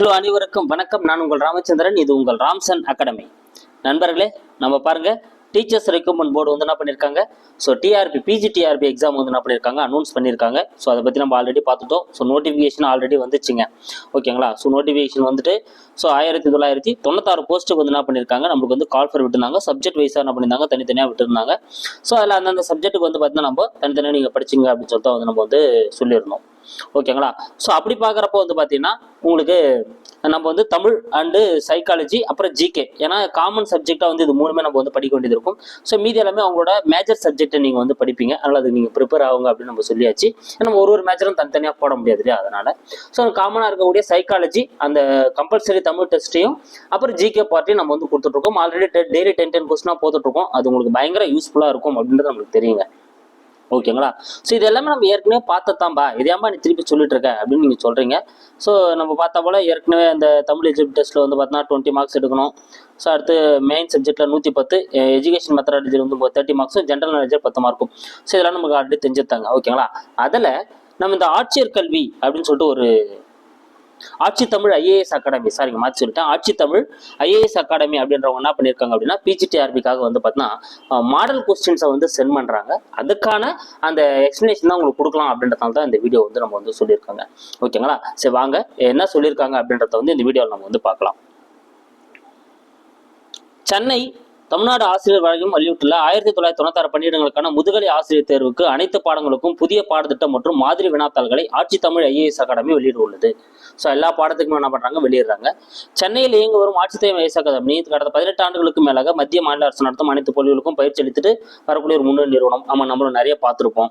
Hello அனைவருக்கும் வணக்கம். நான் உங்கள் ராமச்சந்திரன். இது உங்கள் ராம்சன் அகாடமி. நண்பர்களே நம்ம பாருங்க டீச்சர்ஸ் ரெக்ரூட்மெண்ட் போர்டு வந்து என்ன பண்ணியிருக்காங்க ஸோ டிஆர்பி பிஜிடிஆர்பி எக்ஸாம் வந்து என்ன பண்ணியிருக்காங்க அனௌன்ஸ் பண்ணியிருக்காங்க ஸோ அதை பற்றி நம்ம ஆல்ரெடி பார்த்துட்டோம். ஸோ நோட்டிஃபிகேஷன் ஆல்ரெடி வந்துச்சுங்க. ஓகேங்களா ஸோ நோட்டிஃபிகேஷன் வந்துட்டு ஸோ ஆயிரத்தி தொள்ளாயிரத்தி தொண்ணூத்தாறு போஸ்ட்டுக்கு வந்து என்ன பண்ணியிருக்காங்க நம்மளுக்கு வந்து கால் ஃபர் விட்டுருந்தாங்க. சப்ஜெக்ட் வைஸாக என்ன பண்ணியிருந்தாங்க தனித்தனியாக விட்டுருந்தாங்க. ஸோ அதில் அந்தந்த சப்ஜெக்ட்டுக்கு வந்து பார்த்தீங்கன்னா நம்ம தனித்தனியாக நீங்கள் படிச்சிங்க அப்படின்னு சொல்லிட்டு வந்து நம்ம வந்து சொல்லியிருந்தோம் ஓகேங்களா? ஸோ அப்படி பார்க்குறப்போ வந்து பார்த்தீங்கன்னா உங்களுக்கு நம்ம வந்து தமிழ் அண்டு சைக்காலஜி அப்புறம் ஜிகே ஏன்னா காமன் சப்ஜெக்டாக வந்து இது மூணுமே நம்ம வந்து படிக்க வேண்டியது இருக்கும். ஸோ மீதி எல்லாமே அவங்களோட மேஜர் சப்ஜெக்ட்டை நீங்கள் வந்து படிப்பீங்க. அதனால் அது நீங்கள் ப்ரிப்பேர் ஆகுங்க அப்படின்னு நம்ம சொல்லியாச்சு. நம்ம ஒரு ஒரு மேஜரும் தனித்தனியாக போட முடியாது இல்லையா? அதனால். ஸோ காமனாக இருக்கக்கூடிய சைக்காலஜி அந்த கம்பல்சரி தமிழ் டெஸ்ட்டையும் அப்புறம் ஜிகே பார்ட்டியும் நம்ம வந்து கொடுத்துட்ருக்கோம் ஆல்ரெடி டெய்லி டென் டென் கொஸ்டினாக போட்டுட்ருக்கோம் அது உங்களுக்கு பயங்கர யூஸ்ஃபுல்லாக இருக்கும் அப்படின்றது நம்மளுக்கு தெரியுங்க. ஓகேங்களா? ஸோ இது எல்லாமே நம்ம ஏற்கனவே பார்த்ததாம்பா இதையாம்பா நீ திருப்பி சொல்லிட்டு இருக்க அப்படின்னு நீங்கள் சொல்கிறீங்க ஸோ நம்ம பார்த்தா போல் ஏற்கனவே அந்த தமிழ் எஜிப்ட் டெஸ்ட்டில் வந்து பார்த்தீங்கன்னா டுவெண்ட்டி மார்க்ஸ் எடுக்கணும். ஸோ அடுத்து மெயின் சப்ஜெக்ட்டில் நூற்றி பத்து எஜுகேஷன் மெத்தடாலஜியில் வந்து தேர்ட்டி மார்க்ஸும் ஜென்ரல் நாலேஜில் பத்து மார்க்கும் ஸோ இதெல்லாம் நமக்கு ஆல்ரெடி தெரிஞ்சிருந்தாங்க. ஓகேங்களா? அதில் நம்ம இந்த ஆட்சியர் கல்வி அப்படின்னு சொல்லிட்டு ஒரு ஆட்சி தமிழ் ஐஏஎஸ் அகாடமி சாரிங்க மாற்றி சொல்லிட்டேன். ஆட்சி தமிழ் ஐஏஎஸ் அகாடமி அப்படின்றவங்க என்ன பண்ணியிருக்காங்க அப்படின்னா பிஜிடிஆர்பிக்காக வந்து பார்த்தீங்கன்னா மாடல் கொஸ்டின்ஸை வந்து சென்ட் பண்ணுறாங்க அதுக்கான அந்த எக்ஸ்ப்ளனேஷன் தான் உங்களுக்கு கொடுக்கலாம் அப்படின்றதால தான் இந்த வீடியோ வந்து நம்ம வந்து சொல்லியிருக்காங்க. ஓகேங்களா சரி வாங்க. என்ன சொல்லியிருக்காங்க அப்படின்றத வந்து இந்த வீடியோவில் நம்ம வந்து பார்க்கலாம். சென்னை தமிழ்நாடு ஆசிரியர் வழங்கும் வெளியிட்டுள்ள ஆயிரத்தி தொள்ளாயிரத்தி தொண்ணூத்தாறு பன்னிரண்டுகளுக்கான முதுகலை ஆசிரியர் தேர்வுக்கு அனைத்து பாடங்களுக்கும் புதிய பாடத்திட்டம் மற்றும் மாதிரி வினாத்தாள்களை ஆட்சி தமிழ் ஐஏஎஸ் அகாடமி வெளியிட ஸோ எல்லா பாடத்துக்குமே என்ன பண்ணுறாங்க வெளியிடுறாங்க. சென்னையில் இயங்கி வரும் ஆட்சி தமிழ் ஐஏஎஸ் அகாடமி கடந்த பதினெட்டு ஆண்டுகளுக்கு மேலாக மத்திய மாநில அரசு நடத்தும் அனைத்து பள்ளிகளுக்கும் பயிற்சி அளித்துட்டு வரக்கூடிய ஒரு முன்னணி நிறுவனம். நம்ம நம்மளும் நிறைய பார்த்துருப்போம்.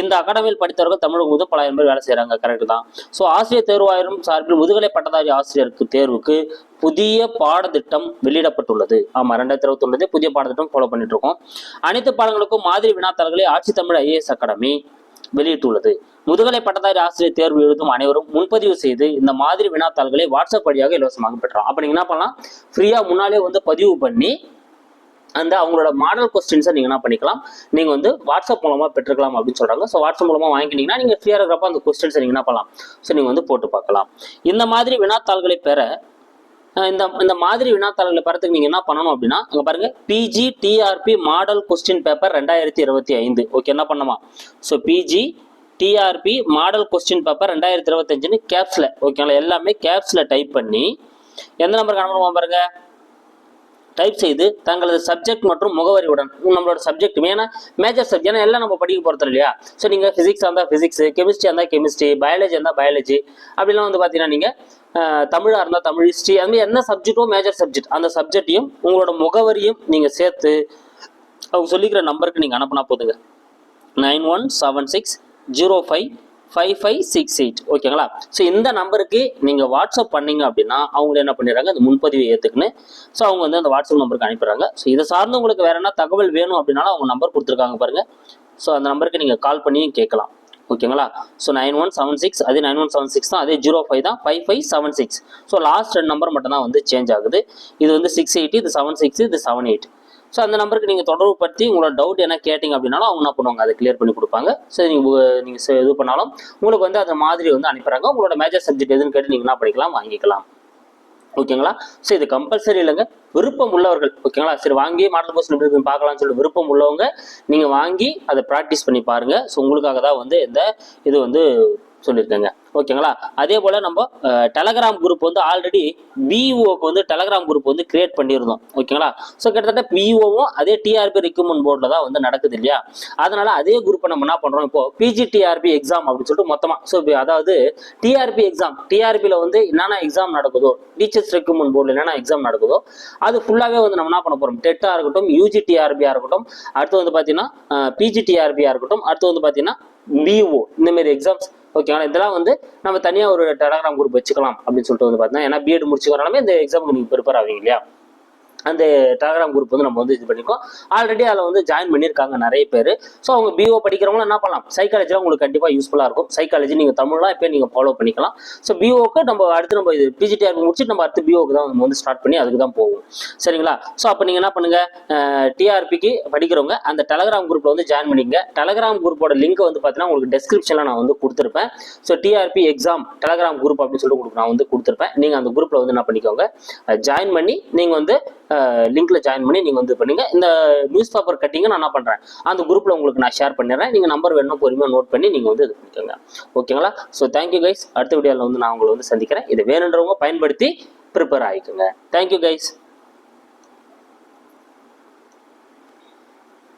இந்த அகாடமியில் படித்தவர்கள் தமிழகம் முதல் பலாயிரம் பேர் வேலை செய்கிறாங்க கரெக்ட் தான். ஸோ ஆசிரியர் தேர்வாயிரம் சார்பில் முதுகலை பட்டதாரி ஆசிரியருக்கு தேர்வுக்கு புதிய பாடத்திட்டம் வெளியிடப்பட்டுள்ளது. ஆமா ரெண்டாயிரத்தி இருபத்தி ஒன்பது புதிய பாடத்திட்டம் ஃபாலோ பண்ணிட்டு இருக்கோம் அனைத்து பாடங்களுக்கும் மாதிரி வினாத்தாள்களை ஆட்சி தமிழ் ஐஏஎஸ் அகாடமி வெளியிட்டுள்ளது. முதுகலை பட்டதாரி ஆசிரியர் தேர்வு எழுதும் அனைவரும் முன்பதிவு செய்து இந்த மாதிரி வினாத்தாள்களை வாட்ஸ்அப் வழியாக இலவசமாக பெற்றோம். அப்ப நீங்க என்ன பண்ணலாம்? ஃப்ரீயா முன்னாலே வந்து பதிவு பண்ணி அந்த அவங்களோட மாடல் கொஸ்டின்ஸை நீங்கள் என்ன பண்ணிக்கலாம்? நீங்கள் வந்து வாட்ஸ்அப் மூலமாக பெற்றுக்கலாம் அப்படின்னு சொல்கிறாங்க ஸோ வாட்ஸ்அப் மூலமாக வாங்கிக்கிட்டீங்கன்னா நீங்கள் ஃப்ரீயாக இருக்கிறப்ப அந்த கொஸ்டின்ஸை நீங்கள் என்ன பண்ணலாம்? ஸோ நீங்கள் வந்து போட்டு பார்க்கலாம். இந்த மாதிரி வினாத்தாள்களை பெற இந்த இந்த மாதிரி வினாத்தாள்களை பெறத்துக்கு நீங்கள் என்ன பண்ணணும் அப்படின்னா அங்கே பாருங்க PG TRB model question paper ரெண்டாயிரத்தி இருபத்தி ஐந்து. ஓகே என்ன பண்ணுமா? So PG TRB model question paper ரெண்டாயிரத்தி இருபத்தஞ்சுன்னு கேப்ஸில் ஓகேங்களா எல்லாமே கேப்ஸில் டைப் பண்ணி எந்த நம்பருக்கு அனுப்பணுமா பாருங்க? டைப் செய்து தங்களது சப்ஜெக்ட் மற்றும் முகவரியுடன் நம்மளோட சப்ஜெக்ட் ஏன்னா மேஜர் சப்ஜெக்ட் ஏன்னா எல்லாம் நம்ம படிக்க போகிறது இல்லையா? ஸோ நீங்கள் ஃபிசிக்ஸாக இருந்தால் ஃபிசிக்ஸ் கெமிஸ்ட்ரி இருந்தால் கெமிஸ்ட்ரி பயாலஜி இருந்தால் பயாலஜி அப்படிலாம் வந்து பார்த்தீங்கன்னா நீங்கள் தமிழாக இருந்தால் தமிழ் ஹிஸ்ட்ரி அது மாதிரி என்ன சப்ஜெக்ட்டோ மேஜர் சப்ஜெக்ட் அந்த சப்ஜெக்டையும் உங்களோட முகவரியும் நீங்கள் சேர்த்து அவங்க சொல்லிக்கிற நம்பருக்கு நீங்கள் அனுப்பினா போதுங்க. Nine one seven six zero five five five six eight ஓகேங்களா ஸோ இந்த நம்பருக்கு நீங்கள் வாட்ஸ்அப் பண்ணீங்க அப்படின்னா அவங்க என்ன பண்ணிடுறாங்க? அந்த முன்பதிவை ஏற்றுக்குன்னு ஸோ அவங்க வந்து அந்த வாட்ஸ்அப் நம்பருக்கு அனுப்பிடுறாங்க. ஸோ இதை சார்ந்து உங்களுக்கு வேற என்ன தகவல் வேணும் அப்படின்னாலும் அவங்க நம்பர் கொடுத்துருக்காங்க பாருங்கள் ஸோ அந்த நம்பருக்கு நீங்கள் கால் பண்ணியும் கேட்கலாம். ஓகேங்களா so nine one seven six அதே நைன் ஒன் செவன் சிக்ஸ் தான் அதே ஜீரோ ஃபைவ் தான் five five seven six so last ரெண்டு நம்பர் மட்டும் தான் வந்து சேஞ்ச் ஆகுது. இது வந்து சிக்ஸ் எயிட்டி இது செவன் சிக்ஸ் இது செவன் எயிட் ஸோ அந்த நம்பருக்கு நீங்கள் தொடர்பு பற்றி உங்களோட டவுட் என்ன கேட்டிங்க அப்படின்னாலும் அவங்க என்ன பண்ணுவாங்க? அதை கிளியர் பண்ணி கொடுப்பாங்க. சரி நீங்கள் நீங்கள் இது பண்ணாலும் உங்களுக்கு வந்து அந்த மாதிரி வந்து அனுப்புகிறாங்க உங்களோட மேஜர் சப்ஜெக்ட் எதுன்னு கேட்டு நீங்கள் என்ன படிக்கலாம்? வாங்கிக்கலாம். ஓகேங்களா ஸோ இது கம்பல்சரி இல்லைங்க. விருப்பம் உள்ளவர்கள். ஓகேங்களா சரி வாங்கி மாடல் போஸ்ட் எப்படி இருக்குன்னு பார்க்கலாம்னு சொல்லி விருப்பம் உள்ளவங்க நீங்கள் வாங்கி அதை ப்ராக்டிஸ் பண்ணி பாருங்க. ஸோ உங்களுக்காக தான் வந்து இந்த இது வந்து சொல்லியிருக்காங்க. ஓகேங்களா? அதே போல் நம்ம டெலகிராம் குரூப் வந்து ஆல்ரெடி விஓக்கு வந்து டெலகிராம் குரூப் வந்து கிரியேட் பண்ணியிருந்தோம். ஓகேங்களா? ஸோ கிட்டத்தட்ட விஓவும் அதே டிஆர்பி ரெக்யூப்மெண்ட் போர்டில் தான் வந்து நடக்குது இல்லையா? அதனால அதே குரூப்பை நம்ம என்ன பண்ணுறோம் இப்போ பிஜிடிஆர்பி எக்ஸாம் அப்படின்னு சொல்லிட்டு மொத்தமாக ஸோ அதாவது டிஆர்பி எக்ஸாம் டிஆர்பியில் வந்து என்னென்ன எக்ஸாம் நடக்குதோ டீச்சர்ஸ் ரெக்யூப்மெண்ட் போர்டில் என்னென்ன எக்ஸாம் நடக்குதோ அது ஃபுல்லாகவே வந்து நம்ம என்ன பண்ண போகிறோம் டெட்டாக இருக்கட்டும் யூஜி டிஆர்பியாக இருக்கட்டும் அடுத்து வந்து பார்த்தீங்கன்னா பிஜிடிஆர்பியாக இருக்கட்டும் அடுத்து வந்து பார்த்தீங்கன்னா பிஓ இந்தமாரி எக்ஸாம்ஸ் ஓகே ஓகேங்களா இதெல்லாம் வந்து நம்ம தனியாக ஒரு டெலகிராம் குரூப் வச்சுக்கலாம் அப்படின்னு சொல்லிட்டு வந்து பார்த்தீங்கன்னா ஏன்னா பிஎட் முடிச்சுக்கிறனாலுமே இந்த எக்ஸாமுக்கு நீங்கள் ப்ரிப்பேர் ஆவீங்க இல்லையா? அந்த டெலகிராம் குரூப் வந்து நம்ம வந்து இது பண்ணிக்கோம் ஆல்ரெடி அதில் வந்து ஜாயின் பண்ணியிருக்காங்க நிறைய பேர். ஸோ அவங்க பிஓ படிக்கிறவங்களும் என்ன பண்ணலாம்? சைக்காலஜிலாம் உங்களுக்கு கண்டிப்பாக யூஸ்ஃபுல்லாக இருக்கும். சைக்காலஜி நீங்கள் தமிழ்லாம் இப்போ நீங்கள் ஃபாலோ பண்ணிக்கலாம். ஸோ பிஓக்கு நம்ம அடுத்து நம்ம இது பிஜிடிஆர் முடிச்சுட்டு நம்ம அடுத்து பிஓக்கு தான் நம்ம வந்து ஸ்டார்ட் பண்ணி அதுக்கு தான் போவோம். சரிங்களா? ஸோ அப்போ நீங்கள் என்ன பண்ணுங்கள் டிஆர்பிக்கு படிக்கிறவங்க அந்த டெலகிராம் குரூப்பில் வந்து ஜாயின் பண்ணிக்கங்க. டெலகிராம் குரூப்போட லிங்க் வந்து பார்த்தீங்கன்னா உங்களுக்கு டெஸ்கிரிப்ஷனில் நான் வந்து கொடுத்துருப்பேன். So TRB exam Telegram group அப்படின்னு சொல்லி உங்களுக்கு நான் வந்து கொடுத்துருப்பேன். நீங்கள் அந்த குரூப்பில் வந்து என்ன பண்ணிக்கோங்க? ஜாயின் பண்ணி நீங்கள் வந்து லிங்க்ல ஜாயின் பண்ணி நீங்கள் வந்து பண்ணுங்க. இந்த நியூஸ் பேப்பர் கட்டிங்க நான் என்ன பண்ணுறேன் அந்த குரூப்பில் உங்களுக்கு நான் ஷேர் பண்ணிடுறேன். நீங்கள் நம்பர் வேணும் பொறுமையாக நோட் பண்ணி நீங்கள் வந்து இது பண்ணிக்கோங்க. ஓகேங்களா ஸோ தேங்க்யூ கைஸ் அடுத்த வீடியோவில் வந்து நான் உங்களை வந்து சந்திக்கிறேன். இது வேணுன்றவங்க பயன்படுத்தி ப்ரிப்பேர் ஆகிக்கோங்க. Thank you guys